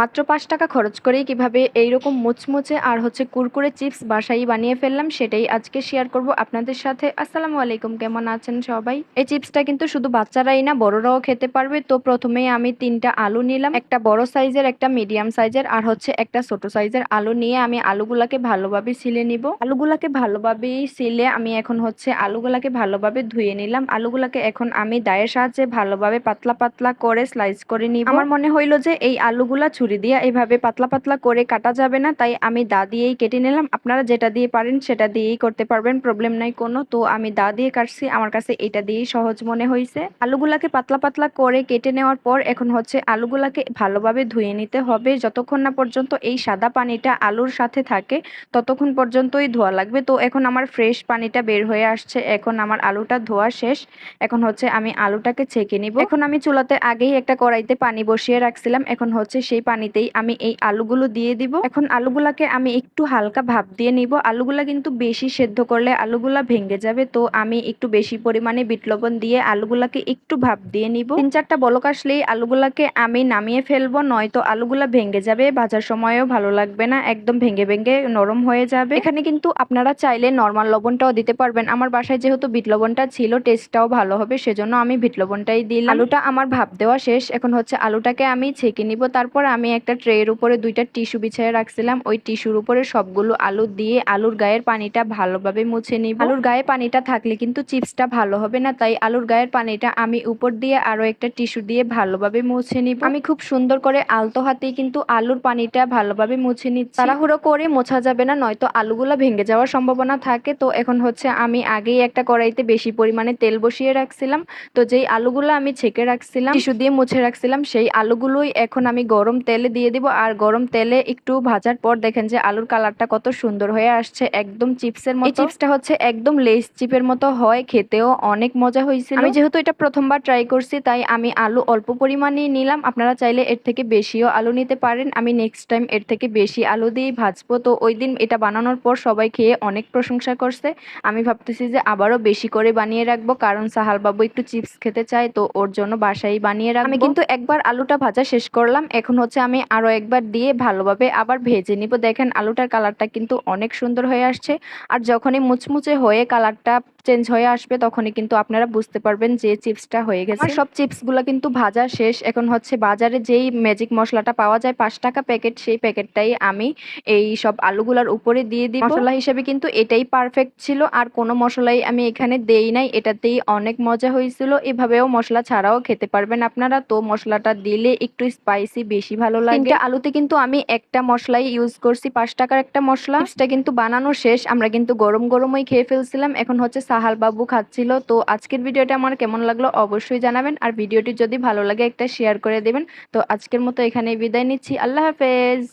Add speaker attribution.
Speaker 1: মাত্র পাঁচ টাকা খরচ করেই কীভাবে এইরকম মুচমুচে আর হচ্ছে কুরকুরে চিপস বাসাই বানিয়ে ফেললাম সেটাই আজকে শেয়ার করব আপনাদের সাথে। আসসালামু আলাইকুম, কেমন আছেন সবাই? এই চিপসটা কিন্তু শুধু বাচ্চারাই না, বড়রাও খেতে পারবে। তো প্রথমেই আমি তিনটা আলু নিলাম। একটা বড় সাইজের একটা মিডিয়াম সাইজের আর হচ্ছে একটা ছোট সাইজের আলু নিয়ে আমি আলুগুলাকে ভালোভাবে সিলে নিব। আলুগুলাকে ভালোভাবে সিলে আমি এখন হচ্ছে আলুগুলাকে ভালোভাবে ধুয়ে নিলাম। আলুগুলাকে এখন আমি দায়ের সাহায্যে ভালোভাবে পাতলা পাতলা করে স্লাইস করে নিব। আমার মনে হইল যে এই আলুগুলা ছুরি দিয়ে এভাবে পাতলা পাতলা করে কাটা যাবে না, তাই আমি দা দিয়েই কেটে নিলাম। আপনারা যেটা দিয়ে পারেন সেটা দিয়েই করতে পারবেন প্রবলেম নাই কোনো। তো আমি দা দিয়ে কাটছি, আমার কাছে এটা দিয়েই সহজ মনে হয়েছে আলুগুলাকে পাতলা পাতলা করে কেটে নেওয়ার পর এখন হচ্ছে আলুগুলাকে ভালোভাবে ধুয়ে নিতে হবে। যতক্ষণ না পর্যন্ত এই সাদা পানিটা আলুর সাথে থাকে, ততক্ষণ পর্যন্তই ধোয়া লাগবে। তো এখন আমার ফ্রেশ পানিটা বের হয়ে আসছে, এখন আমার আলুটা ধোয়া শেষ। এখন হচ্ছে আমি আলুটাকে ছেঁকে নিব। এখন আমি চুলাতে আগেই একটা কড়াইতে পানি বসিয়ে রাখছিলাম, এখন হচ্ছে সেই পানিতেই আমি এই আলুগুলো দিয়ে দিব। এখন আলুগুলাকে আমি একটু হালকা ভাপ দিয়ে নিব। আলুগুলা কিন্তু বেশি সেদ্ধ করলে আলুগুলা ভেঙে যাবে। তো আমি একটু বেশি পরিমাণে বিট লবণ দিয়ে আলুগুলাকে একটু ভাপ দিয়ে নিব। তিন চারটা বলক আসলেই আলুগুলাকে আমি নামিয়ে ফেলব, নয়তো আলুগুলা ভেঙে যাবে। ভাজার সময়ও ভালো লাগবে না, একদম ভেঙে ভেঙে নরম হয়ে যাবে। এখানে কিন্তু আপনারা চাইলে নর্মাল লবণটাও দিতে পারবেন। আমার বাসায় যেহেতু বিট লবণটা ছিল টেস্টটাও ভালো হবে, সেজন্য আমি বিট লবণটাই দিলাম। আলুটা আমার ভাপ দেওয়া শেষ। এখন হচ্ছে আলুটাকে আমি ছেঁকে নিব। তারপর আমি একটা ট্রের উপরে দুইটা টিস্যু বিছিয়ে রাখছিলাম। ওই টিস্যুর উপরে সবগুলো আলু দিয়ে আলুর গায়ের পানিটা ভালোভাবে মুছে নিব। আলুর গায়ে পানিটা থাকলে কিন্তু চিপসটা ভালো হবে না, তাই আলুর গায়ের পানিটা আমি উপর দিয়ে আরও একটা টিস্যু দিয়ে ভালোভাবে মুছে নিব। আমি খুব সুন্দর করে আলতো হাতেই কিন্তু আলুর পানিটা ভালোভাবে মুছে নিচ্ছি। তাড়াহুড়ো করে মোছা যাবে না, নয়তো আলুগুলো ভেঙে যাওয়ার সম্ভাবনা থাকে। তো এখন হচ্ছে আমি আগেই একটা কড়াইতে বেশি পরিমাণে তেল বসিয়ে রাখছিলাম। তো যেই আলুগুলো আমি ছেঁকে রাখছিলাম টিস্যু দিয়ে মুছে রাখছিলাম, সেই আলুগুলোই এখন আমি গরম তেলে দিয়ে দিব। আর গরম তেলে একটু ভাজার পর দেখেন যে আলুর কালারটা কত সুন্দর হয়ে আসছে। একদম চিপসের মতো। চিপসটা হচ্ছে একদম লেস চিপের মতো হয় খেতেও অনেক মজা হয়েছিল। আমি যেহেতু এটা প্রথমবার ট্রাই করছি তাই আমি আলু অল্প পরিমাণে নিলাম। আপনারা চাইলে এর থেকে বেশিও আলু নিতে পারেন। আমি নেক্সট টাইম এর থেকে বেশি আলু দিয়েই ভাজবো। তো ওই দিন এটা বানানোর পর সবাই খেয়ে অনেক প্রশংসা করছে। আমি ভাবতেছি যে আবারও বেশি করে বানিয়ে রাখব কারণ সাহাল বাবু একটু চিপস খেতে চায় তো ওর জন্য বাসায় বানিয়ে রাখব। আমি কিন্তু একবার আলুটা ভাজা শেষ করলাম। এখন হচ্ছে আমি আরও একবার দিয়ে ভালোভাবে আবার ভেজে নিব। দেখেন, আলুটার কালারটা কিন্তু অনেক সুন্দর হয়ে আসছে। আর যখনই মুচমুচে হয়ে কালারটা চেঞ্জ হয়ে আসবে তখনই কিন্তু আপনারা বুঝতে পারবেন যে চিপসটা হয়ে গেছে। আমার সব চিপসগুলো কিন্তু ভাজা শেষ। এখন হচ্ছে বাজারে যেই ম্যাজিক মশলাটা পাওয়া যায় পাঁচ টাকা প্যাকেট সেই প্যাকেটটাই আমি এই সব আলুগুলার উপরে দিয়ে দিই মশলা হিসেবে কিন্তু এটাই পারফেক্ট ছিল। আর কোনো মশলাই আমি এখানে দেই নাই। এটাতেই অনেক মজা হয়েছিল। এভাবেও মশলা ছাড়াও খেতে পারবেন আপনারা। তো মশলাটা দিলে একটু স্পাইসি বেশি ভালো লাগে। আলুতে কিন্তু আমি একটা মশলাই ইউজ করছি পাঁচ টাকার একটা মশলা। চিপসটা কিন্তু বানানো শেষ। আমরা কিন্তু গরম গরমই খেয়ে ফেলছিলাম। এখন হচ্ছে সাহাল বাবু খাচ্ছিল। তো আজকের ভিডিওটা আমার কেমন লাগল অবশ্যই জানাবেন। আর ভিডিওটি যদি ভালো লাগে একটা শেয়ার করে দেবেন। তো আজকের মতো এখানেই বিদায় নিচ্ছি। আল্লাহ হাফেজ।